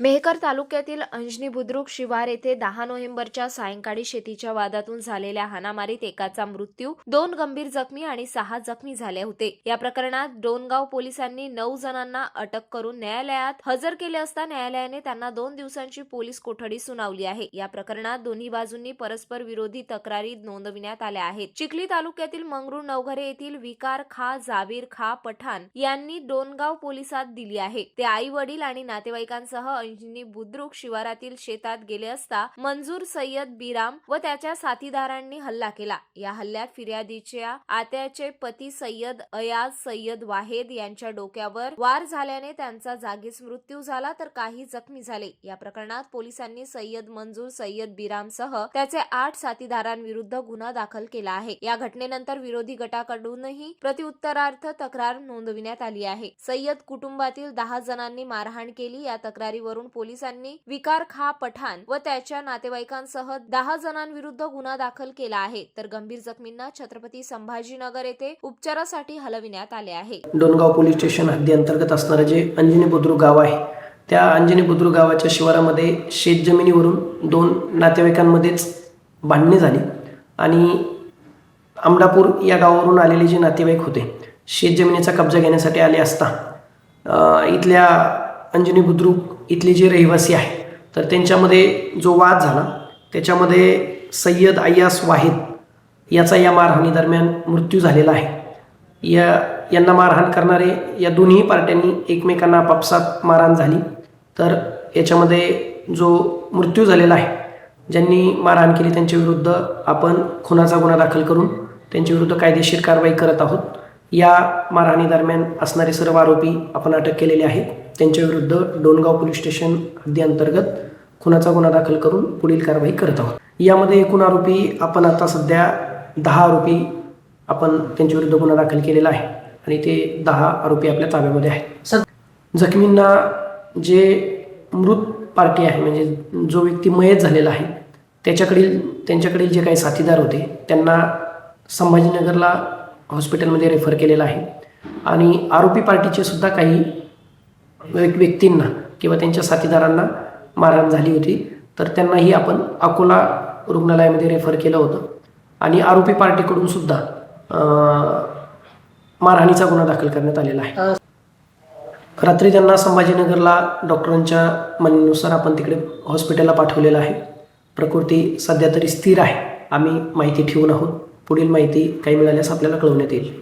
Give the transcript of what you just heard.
मेहकर तालुक्यातील अंजनी बुद्रुक शिवार येथे दहा नोव्हेंबरच्या सायंकाळी शेतीच्या वादातून झालेल्या हाणामारीत एकाचा मृत्यू दोन गंभीर जखमी आणि सहा जखमी झाले होते. या प्रकरणात डोनगाव पोलिसांनी नऊ जणांना अटक करून न्यायालयात हजर केले असता न्यायालयाने त्यांना दोन दिवसांची पोलीस कोठडी सुनावली आहे. या प्रकरणात दोन्ही बाजूंनी परस्पर विरोधी तक्रारी नोंदविण्यात आल्या आहेत. चिखली तालुक्यातील मंगरूळ नवघरे येथील विकार खा जावीर खा पठाण यांनी डोनगाव पोलिसात दिली आहे. ते आई वडील आणि नातेवाईकांसह अंजनी बुद्रुक शिवारातील शेतात गेले असता मंजूर सय्यद बिराम व त्याच्या साथीदारांनी हल्ला केला. या हल्ल्यात फिर्यादीच्या आत्याचे पती सय्यद अयाज सय्यद वाहेद यांच्या डोक्यावर वार झाल्याने त्यांचा जागीच मृत्यू झाला तर काही जखमी झाले. या प्रकरणात पोलिसांनी सय्यद मंजूर सय्यद बिरामसह त्याचे आठ साथीदारांविरुद्ध गुन्हा दाखल केला आहे. या घटनेनंतर विरोधी गटाकडूनही प्रत्युत्तरार्थ तक्रार नोंदविण्यात आली आहे. सय्यद कुटुंबातील दहा जणांनी मारहाण केली. या तक्रारीवरून पोलिसांनी विकार खा पठाण व त्याच्या नातेवाईकांसह दहा जणांविरुद्ध गुन्हा दाखल केला आहे. तर गंभीर जखमींना छत्रपती संभाजीनगर येथे उपचारासाठी हलविण्यात आले आहे. डोनगाव पोलीस स्टेशन हद्दी अंतर्गत असणारे जे अंजनी बुद्रुक गाव आहे त्या अंजनी बुद्रुक गावाच्या शिवारामध्ये शेतजमिनीवरून दोन नातेवाईकांमध्येच भांडणे झाली आणि आमडापूर या गावावरून आलेले जे नातेवाईक होते शेत जमिनीचा कब्जा घेण्यासाठी आले असता इथल्या अंजनी बुद्रुक इथले जे रहिवासी आहे तर त्यांच्यामध्ये जो वाद झाला त्याच्यामध्ये सय्यद अय्यास वाहिद याचा या मारहाणीदरम्यान मृत्यू झालेला आहे. या यांना मारहाण करणारे या दोन्ही पार्ट्यांनी एकमेकांना आपापसात मारहाण झाली. तर याच्यामध्ये जो मृत्यू झालेला आहे ज्यांनी मारहाण केली त्यांच्या विरुद्ध आपण खुनाचा गुन्हा दाखल करून त्यांच्या विरुद्ध कायदेशीर कारवाई करत आहोत. या मारहाणीदरम्यान असणारे सर्व आरोपी आपण अटक केलेले आहेत. त्यांच्या विरुद्ध डोनगाव पोलीस स्टेशन हद्दी अंतर्गत खुनाचा गुन्हा दाखल करून पुढील कारवाई करत आहोत. यामध्ये एकूण आरोपी आपण आता सध्या दहा आरोपी आपण त्यांच्या विरुद्ध गुन्हा दाखल केलेला आहे आणि ते दहा आरोपी आपल्या ताब्यामध्ये आहेत. जखमींना जे मृत पार्टी आहे म्हणजे जो व्यक्ती मयत झालेला आहे त्याच्याकडील त्यांच्याकडील जे काही साथीदार होते त्यांना संभाजीनगरला हॉस्पिटलमध्ये रेफर केलेलं आहे. आणि आरोपी पार्टीचे सुद्धा काही व्यक्तींना किंवा त्यांच्या साथीदारांना मारहाण झाली होती. तर त्यांनाही आपण अकोला रुग्णालयामध्ये रेफर केलं होतं. आणि आरोपी पार्टीकडून सुद्धा मारहाणीचा गुन्हा दाखल करण्यात आलेला आहे. रात्री त्यांना संभाजीनगरला डॉक्टरांच्या म्हणण्यानुसार आपण तिकडे हॉस्पिटलला पाठवलेलं आहे. प्रकृती सध्या तरी स्थिर आहे. आम्ही माहिती ठेवून आहोत. पुढील माहिती काही मिळाल्यास आपल्याला कळवण्यात येईल.